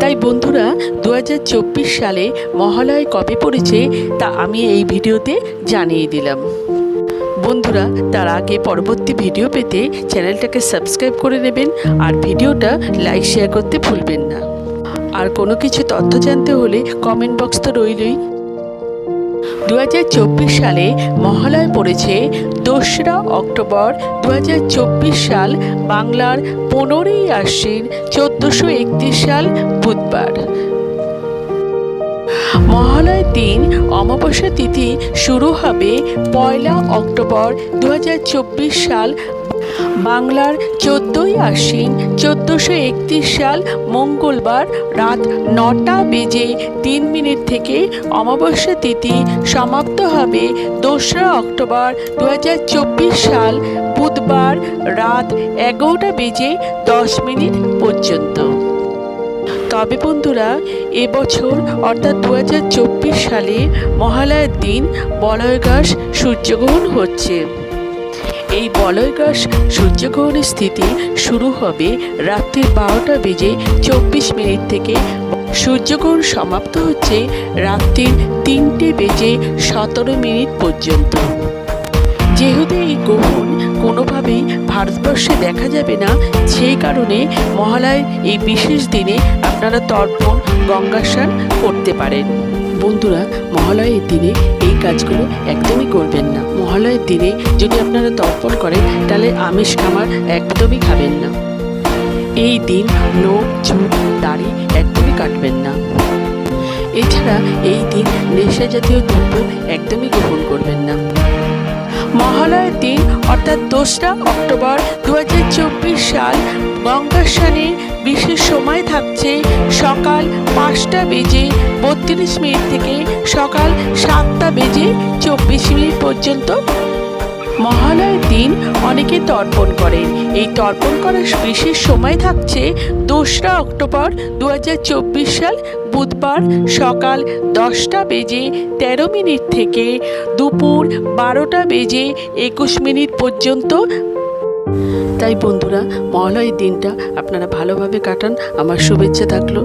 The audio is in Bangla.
তাই বন্ধুরা দু হাজার চব্বিশ সালে মহালয় কবে পড়েছে তা আমি এই ভিডিওতে জানিয়ে দিলাম। বন্ধুরা, তার আগে পরবর্তী ভিডিও পেতে চ্যানেলটাকে সাবস্ক্রাইব করে নেবেন আর ভিডিওটা লাইক, শেয়ার করতে ভুলবেন না। আর কোনো কিছু তথ্য জানতে হলে কমেন্ট বক্স তো রইলই। দু হাজার চব্বিশ সালে মহালয় পড়েছে দোসরা অক্টোবর দু সাল বাংলার পনেরোই আশ্বিন চোদ্দোশো একত্রিশ সাল বুধবার। মহালয় দিন অমাবস্যা তিথি শুরু হবে পয়লা অক্টোবর দু হাজার চব্বিশ সাল বাংলার চোদ্দোই আশ্বিন, চোদ্দোশো একত্রিশ সাল মঙ্গলবার রাত নটা বেজে তিন মিনিট থেকে অমাবস্যা তিথি সমাপ্ত হবে দোসরা অক্টোবর দু হাজার চব্বিশ সাল বুধবার রাত এগারোটা বেজে দশ মিনিট পর্যন্ত। তবে বন্ধুরা এবছর অর্থাৎ দু হাজার চব্বিশ সালে মহালয়ার দিন বলয়গাস সূর্যগ্রহণ হচ্ছে। এই বলয়গাস সূর্যগ্রহণের স্থিতি শুরু হবে রাত্রি বারোটা বেজে চব্বিশ মিনিট থেকে। সূর্যগ্রহণ সমাপ্ত হচ্ছে রাত্রির তিনটে বেজে সতেরো মিনিট পর্যন্ত। যেহেতু এই গ্রহণ কোনোভাবেই ভারতবর্ষে দেখা যাবে না, সেই কারণে মহালয়ের এই বিশেষ দিনে আপনারা তর্পণ গঙ্গা স্নান করতে পারেন। বন্ধুরা, মহালয়ের দিনে এই কাজগুলো একদমই করবেন না। মহালয়ের দিনে যদি আপনারা তর্পণ করেন, তাহলে আমিষ খাবার একদমই খাবেন না। এই দিন নোখ চুল দাড়ি একদমই কাটবেন না। এছাড়া এই দিন নেশা জাতীয় দ্রব্য একদমই গ্রহণ করবেন না। মহালয়ের দিন, অর্থাৎ দোসরা অক্টোবর দু হাজার চব্বিশ সাল গঙ্গা বিশেষ সময় থাকছে সকাল পাঁচটা বেজে বত্রিশ মিনিট থেকে সকাল সাতটা বেজে চব্বিশ মিনিট পর্যন্ত। মহালয়ের দিন অনেকে তর্পণ করেন। এই তর্পণ করার বিশেষ সময় থাকছে দোসরা অক্টোবর দু হাজার চব্বিশ সাল বুধবার সকাল দশটা বেজে তেরো মিনিট থেকে দুপুর বারোটা বেজে একুশ মিনিট পর্যন্ত। তাই বন্ধুরা, মহালয়ের দিনটা আপনারা ভালোভাবে কাটান। আমার শুভেচ্ছা থাকল।